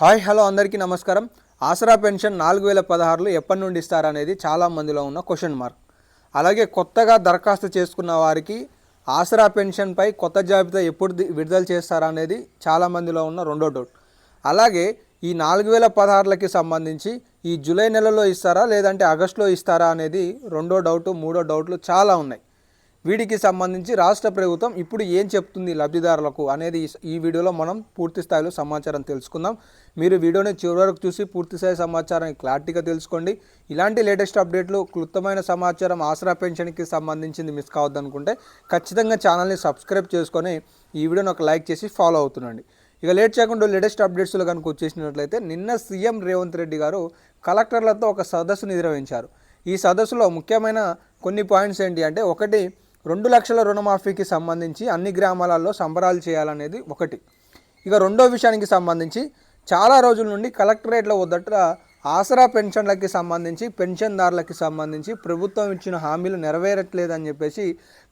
Hi hello అందరికీ నమస్కారం. ఆసరా pension నాలుగు వేల పదహారులు ఎప్పటి నుండి ఇస్తారనేది చాలా మందిలో ఉన్న క్వశ్చన్ మార్క్. అలాగే కొత్తగా దరఖాస్తు చేసుకున్న వారికి ఆసరా పెన్షన్పై కొత్త జాబితా ఎప్పుడు విడుదల చేస్తారా అనేది చాలా మందిలో ఉన్న రెండో డౌట్. అలాగే ఈ నాలుగు వేల పదహారులకి సంబంధించి ఈ జూలై నెలలో ఇస్తారా లేదంటే ఆగస్టులో ఇస్తారా అనేది రెండో డౌట్ మూడో డౌట్లు చాలా ఉన్నాయి. వీటికి సంబంధించి రాష్ట్ర ప్రభుత్వం ఇప్పుడు ఏం చెప్తుంది లబ్ధిదారులకు అనేది ఈ- వీడియోలో మనం పూర్తి స్థాయిలో సమాచారం తెలుసుకుందాం. మీరు వీడియోని చివరి వరకు చూసి పూర్తి స్థాయి సమాచారాన్ని క్లారిటీగా తెలుసుకోండి. ఇలాంటి లేటెస్ట్ అప్డేట్లు క్లుప్తమైన సమాచారం ఆసరా పెన్షన్కి సంబంధించింది మిస్ కావద్దనుకుంటే ఖచ్చితంగా ఛానల్ని సబ్స్క్రైబ్ చేసుకొని ఈ వీడియోని ఒక లైక్ చేసి ఫాలో అవుతుండండి. ఇక లేట్ చేయకుండా లేటెస్ట్ అప్డేట్స్లో కనుక వచ్చేసినట్లయితే నిన్న సీఎం రేవంత్ రెడ్డి గారు కలెక్టర్లతో ఒక సదస్సు నిర్వహించారు. ఈ సదస్సులో ముఖ్యమైన కొన్ని పాయింట్స్ ఏంటి అంటే ఒకటి రెండు లక్షల రుణమాఫీకి సంబంధించి అన్ని గ్రామాలలో సంబరాలు చేయాలనేది ఒకటి. ఇక రెండో విషయానికి సంబంధించి చాలా రోజుల నుండి కలెక్టరేట్ల వద్దట ఆసరా పెన్షన్లకి సంబంధించి పెన్షన్దారులకి సంబంధించి ప్రభుత్వం ఇచ్చిన హామీలు నెరవేరట్లేదని చెప్పేసి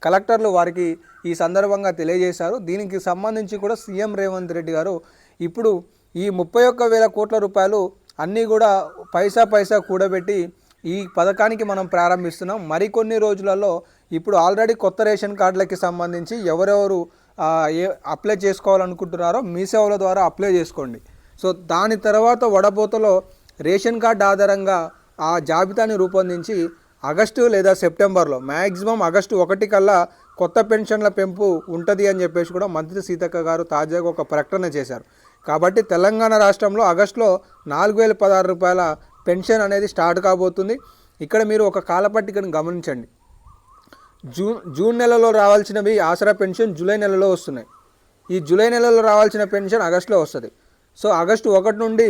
కలెక్టర్లు వారికి ఈ సందర్భంగా తెలియజేశారు. దీనికి సంబంధించి కూడా సీఎం రేవంత్ రెడ్డి గారు ఇప్పుడు ఈ ముప్పై ఒక్క వేల కోట్ల రూపాయలు అన్నీ కూడా పైసా పైసా కూడబెట్టి ఈ పథకానికి మనం ప్రారంభిస్తున్నాం. మరికొన్ని రోజులలో ఇప్పుడు ఆల్రెడీ కొత్త రేషన్ కార్డులకి సంబంధించి ఎవరెవరు ఏ అప్లై చేసుకోవాలనుకుంటున్నారో మీ సేవల ద్వారా అప్లై చేసుకోండి. సో దాని తర్వాత వడపోతలో రేషన్ కార్డు ఆధారంగా ఆ జాబితాని రూపొందించి ఆగస్టు లేదా సెప్టెంబర్లో మ్యాక్సిమం ఆగస్టు ఒకటి కల్లా కొత్త పెన్షన్ల పెంపు ఉంటుంది అని చెప్పేసి కూడా మంత్రి సీతక్క గారు తాజాగా ఒక ప్రకటన చేశారు. కాబట్టి తెలంగాణ రాష్ట్రంలో ఆగస్టులో నాలుగు వేల పదహారు రూపాయల పెన్షన్ అనేది స్టార్ట్ కాబోతుంది. ఇక్కడ మీరు ఒక కాలపట్టికను గమనించండి. జూన్ జూన్ నెలలో రావాల్సినవి ఆసరా పెన్షన్ జూలై నెలలో వస్తున్నాయి. ఈ జూలై నెలలో రావాల్సిన పెన్షన్ ఆగస్టులో వస్తుంది. సో ఆగస్టు ఒకటి నుండి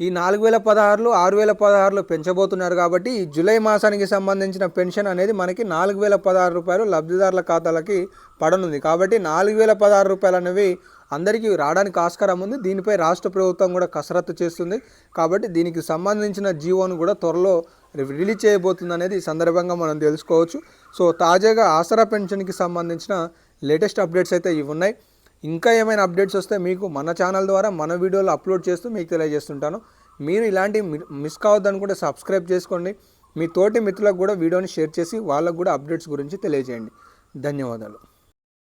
ఈ నాలుగు వేల పదహారులు ఆరు వేల పదహారులు పెంచబోతున్నారు కాబట్టి ఈ జూలై మాసానికి సంబంధించిన పెన్షన్ అనేది మనకి నాలుగు వేల పదహారు రూపాయలు లబ్ధిదారుల ఖాతాలకి పడనుంది. కాబట్టి నాలుగు వేల పదహారు రూపాయలు అనేవి అందరికీ రావడానికి ఆస్కారం ఉంది. దీనిపై రాష్ట్ర ప్రభుత్వం కూడా కసరత్తు చేస్తుంది. కాబట్టి దీనికి సంబంధించిన జీవోను కూడా త్వరలో రిలీజ్ చేయబోతుంది అనేది ఈ సందర్భంగా మనం తెలుసుకోవచ్చు. సో తాజాగా ఆసరా పెన్షన్కి సంబంధించిన లేటెస్ట్ అప్డేట్స్ అయితే ఇవి ఉన్నాయి. ఇంకా ఏమైనా అప్డేట్స్ వస్తే మీకు మన ఛానల్ ద్వారా మన వీడియోలు అప్లోడ్ చేస్తూ మీకు తెలియజేస్తుంటాను. మీరు ఇలాంటి మిస్ కావద్దనుకుంటే సబ్స్క్రైబ్ చేసుకోండి. మీ తోటి మిత్రులకు కూడా వీడియోని షేర్ చేసి వాళ్ళకు కూడా అప్డేట్స్ గురించి తెలియజేయండి. ధన్యవాదాలు.